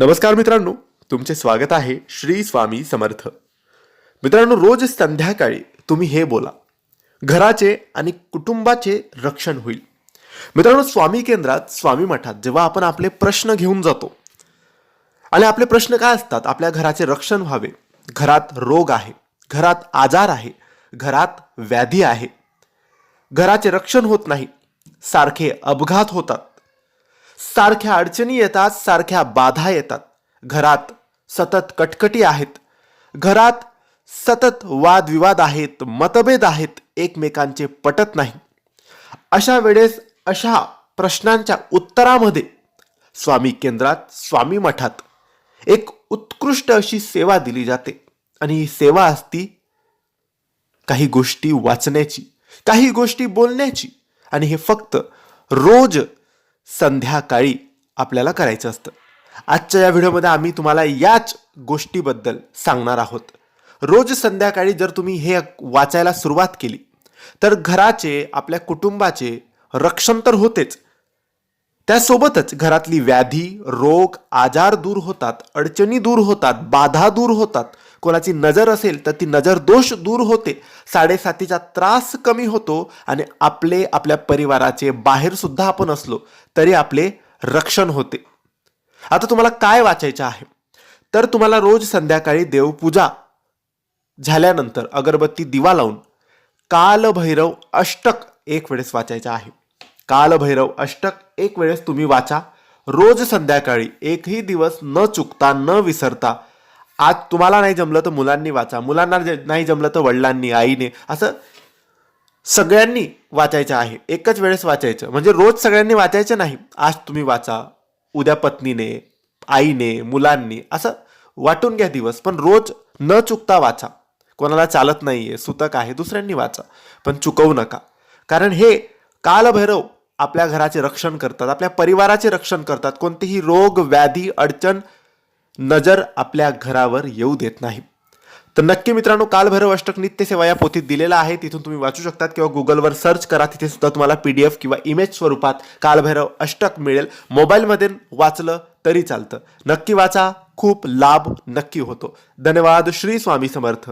नमस्कार मित्रांनो तुमचे स्वागत आहे श्री स्वामी समर्थ. मित्रांनो रोज संध्याकाळी तुम्ही हे बोला. घराचे आणि कुटुंबाचे रक्षण होईल. मित्रांनो स्वामी केंद्रात स्वामी मठात जेव्हा आपण आपले प्रश्न घेऊन जातो आणि आपले प्रश्न काय असतात? आपल्या घराचे रक्षण व्हावे. घरात रोग आहे घरात आजार आहे घरात व्याधी आहे. घराचे रक्षण होत नाही सारखे अपघात होतात. सारख्या अडचणी येतात सारख्या बाधा येतात. घरात सतत कटकटी आहेत. घरात सतत वादविवाद आहेत मतभेद आहेत एकमेकांचे पटत नाही. अशा वेळेस अशा प्रश्नांच्या उत्तरामध्ये स्वामी केंद्रात स्वामी मठात एक उत्कृष्ट अशी सेवा दिली जाते. आणि ही सेवा असती काही गोष्टी वाचण्याची काही गोष्टी बोलण्याची. आणि हे फक्त रोज संध्याकाळी आपल्याला करायचं असतं. आजच्या या व्हिडिओमध्ये आम्ही तुम्हाला याच गोष्टीबद्दल सांगणार आहोत. रोज संध्याकाळी जर तुम्ही हे वाचायला सुरुवात केली तर घराचे आपल्या कुटुंबाचे रक्षण तर होतेच. त्यासोबतच घरातली व्याधी रोग आजार दूर होतात अडचणी दूर होतात बाधा दूर होतात. कोणाची नजर असेल तर ती नजर दोष दूर होते. साडेसातीचा त्रास कमी होतो आणि आपले आपल्या परिवाराचे बाहेरसुद्धा आपण असलो तरी आपले रक्षण होते. आता तुम्हाला काय वाचायचं आहे? तर तुम्हाला रोज संध्याकाळी देवपूजा झाल्यानंतर अगरबत्ती दिवा लावून कालभैरव अष्टक एक वेळेस वाचायचं आहे. कालभैरव अष्टक एक वेळेस तुम्ही वाचा. रोज संध्याकाळी एकही दिवस न चुकता न विसरता आज तुम्हाला नाही जमलं तर मुलांनी वाचा. मुलांना नाही जमलं तर वडिलांनी आईने. असं सगळ्यांनी वाचायचं आहे. एकच वेळेस वाचायचं. म्हणजे रोज सगळ्यांनी वाचायचं नाही. आज तुम्ही वाचा. उद्या पत्नीने आईने मुलांनी. असं वाटून घ्या दिवस. पण रोज न चुकता वाचा. कोणाला चालत नाही आहे सुतक आहे दुसऱ्यांनी वाचा. पण चुकवू नका. कारण हे कालभैरव आपल्या घराचे रक्षण करतात आपल्या परिवाराचे रक्षण करतात. कोणतेही रोग व्याधी अडचण नजर आपल्या घरावर येऊ देत नाही. तर नक्की मित्रांनो कालभैरव अष्टक नित्य सेवा या पोथीत दिलेला आहे. तिथून तुम्ही वाचू शकतात किंवा गुगलवर सर्च करा. तिथे सुद्धा तुम्हाला पी डी एफ किंवा इमेज स्वरूपात कालभैरव अष्टक मिळेल. मोबाईलमध्ये वाचलं तरी चालतं. नक्की वाचा. खूप लाभ नक्की होतो. धन्यवाद. श्री स्वामी समर्थ.